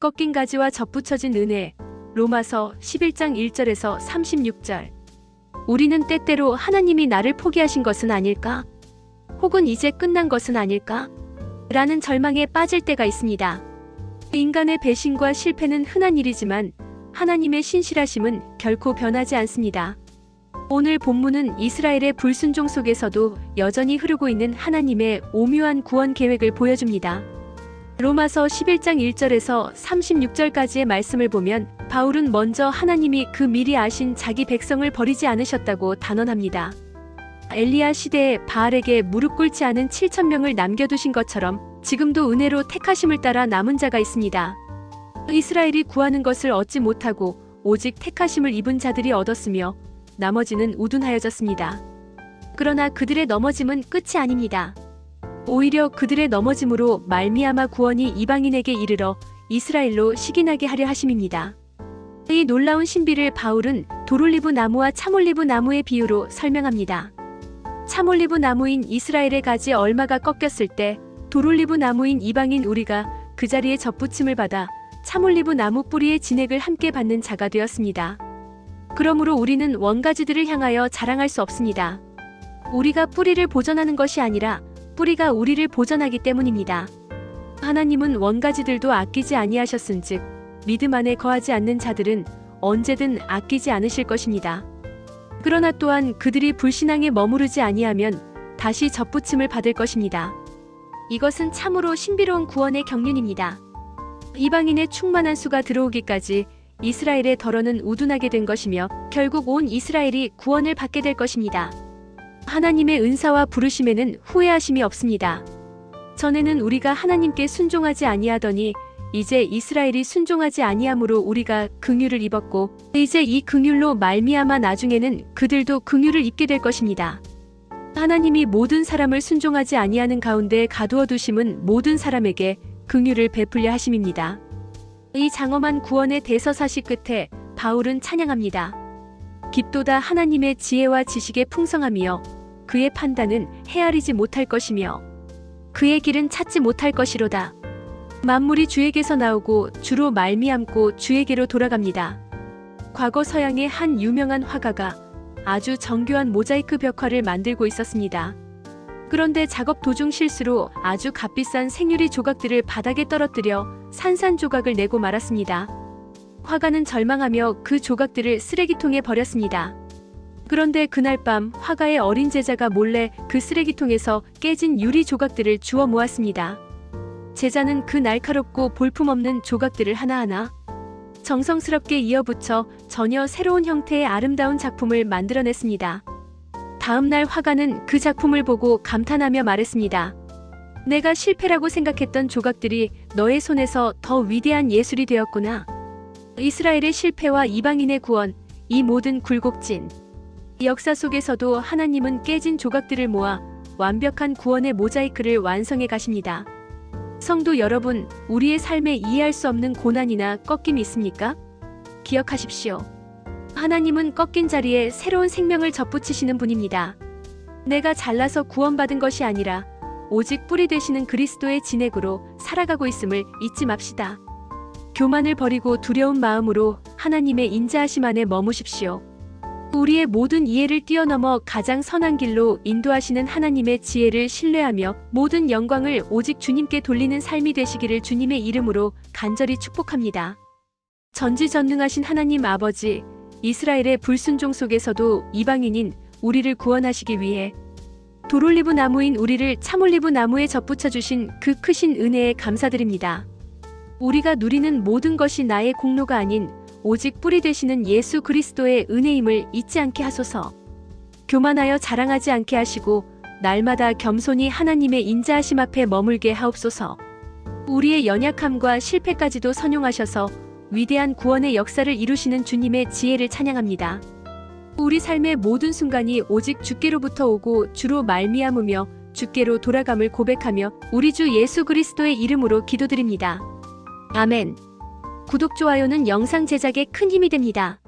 꺾인 가지와 접붙여진 은혜. 로마서 11장 1절에서 36절. 우리는 때때로 하나님이 나를 포기하신 것은 아닐까? 혹은 이제 끝난 것은 아닐까? 라는 절망에 빠질 때가 있습니다. 인간의 배신과 실패는 흔한 일이지만 하나님의 신실하심은 결코 변하지 않습니다. 오늘 본문은 이스라엘의 불순종 속에서도 여전히 흐르고 있는 하나님의 오묘한 구원 계획을 보여줍니다. 로마서 11장 1절에서 36절까지의 말씀을 보면 바울은 먼저 하나님이 그 미리 아신 자기 백성을 버리지 않으셨다고 단언합니다. 엘리야 시대에 바알에게 무릎 꿇지 않은 7천 명을 남겨두신 것처럼 지금도 은혜로 택하심을 따라 남은 자가 있습니다. 이스라엘이 구하는 것을 얻지 못하고 오직 택하심을 입은 자들이 얻었으며 나머지는 우둔하여졌습니다. 그러나 그들의 넘어짐은 끝이 아닙니다. 오히려 그들의 넘어짐으로 말미암아 구원이 이방인에게 이르러 이스라엘로 식인하게 하려 하심입니다. 이 놀라운 신비를 바울은 도롤리브 나무와 참올리브 나무의 비유로 설명합니다. 참올리브 나무인 이스라엘의 가지 얼마가 꺾였을 때 도롤리브 나무인 이방인 우리가 그 자리에 접붙임을 받아 참올리브 나무 뿌리의 진액을 함께 받는 자가 되었습니다. 그러므로 우리는 원가지들을 향하여 자랑할 수 없습니다. 우리가 뿌리를 보존하는 것이 아니라 뿌리가 우리를 보존하기 때문입니다. 하나님은 원가지들도 아끼지 아니하셨은즉 믿음 안에 거하지 않는 자들은 언제든 아끼지 않으실 것입니다. 그러나 또한 그들이 불신앙에 머무르지 아니하면 다시 접붙임을 받을 것입니다. 이것은 참으로 신비로운 구원의 경륜입니다. 이방인의 충만한 수가 들어오기까지 이스라엘의 덜어는 우둔하게 된 것이며 결국 온 이스라엘이 구원을 받게 될 것입니다. 하나님의 은사와 부르심에는 후회하심이 없습니다. 전에는 우리가 하나님께 순종하지 아니하더니 이제 이스라엘이 순종하지 아니함으로 우리가 긍휼을 입었고 이제 이 긍휼로 말미암아 나중에는 그들도 긍휼을 입게 될 것입니다. 하나님이 모든 사람을 순종하지 아니하는 가운데 가두어 두심은 모든 사람에게 긍휼을 베풀려 하심입니다. 이 장엄한 구원의 대서사시 끝에 바울은 찬양합니다. 깊도다 하나님의 지혜와 지식의 풍성함이여 그의 판단은 헤아리지 못할 것이며 그의 길은 찾지 못할 것이로다. 만물이 주에게서 나오고 주로 말미암고 주에게로 돌아갑니다. 과거 서양의 한 유명한 화가가 아주 정교한 모자이크 벽화를 만들고 있었습니다. 그런데 작업 도중 실수로 아주 값비싼 생유리 조각들을 바닥에 떨어뜨려 산산조각을 내고 말았습니다. 화가는 절망하며 그 조각들을 쓰레기통에 버렸습니다. 그런데 그날 밤 화가의 어린 제자가 몰래 그 쓰레기통에서 깨진 유리 조각들을 주워 모았습니다. 제자는 그 날카롭고 볼품없는 조각들을 하나하나 정성스럽게 이어붙여 전혀 새로운 형태의 아름다운 작품을 만들어냈습니다. 다음 날 화가는 그 작품을 보고 감탄하며 말했습니다. 내가 실패라고 생각했던 조각들이 너의 손에서 더 위대한 예술이 되었구나. 이스라엘의 실패와 이방인의 구원, 이 모든 굴곡진. 역사 속에서도 하나님은 깨진 조각들을 모아 완벽한 구원의 모자이크를 완성해 가십니다. 성도 여러분, 우리의 삶에 이해할 수 없는 고난이나 꺾임이 있습니까? 기억하십시오. 하나님은 꺾인 자리에 새로운 생명을 접붙이시는 분입니다. 내가 잘나서 구원받은 것이 아니라 오직 뿌리 되시는 그리스도의 진액으로 살아가고 있음을 잊지 맙시다. 교만을 버리고 두려운 마음으로 하나님의 인자하심 안에 머무십시오. 우리의 모든 이해를 뛰어넘어 가장 선한 길로 인도하시는 하나님의 지혜를 신뢰하며 모든 영광을 오직 주님께 돌리는 삶이 되시기를 주님의 이름으로 간절히 축복합니다. 전지전능하신 하나님 아버지, 이스라엘의 불순종 속에서도 이방인인 우리를 구원하시기 위해 도롤리브 나무인 우리를 참올리브 나무에 접붙여 주신 그 크신 은혜에 감사드립니다. 우리가 누리는 모든 것이 나의 공로가 아닌 오직 뿌리 되시는 예수 그리스도의 은혜임을 잊지 않게 하소서. 교만하여 자랑하지 않게 하시고 날마다 겸손히 하나님의 인자하심 앞에 머물게 하옵소서. 우리의 연약함과 실패까지도 선용하셔서 위대한 구원의 역사를 이루시는 주님의 지혜를 찬양합니다. 우리 삶의 모든 순간이 오직 주께로부터 오고 주로 말미암으며 주께로 돌아감을 고백하며 우리 주 예수 그리스도의 이름으로 기도드립니다. 아멘. 구독, 좋아요는 영상 제작에 큰 힘이 됩니다.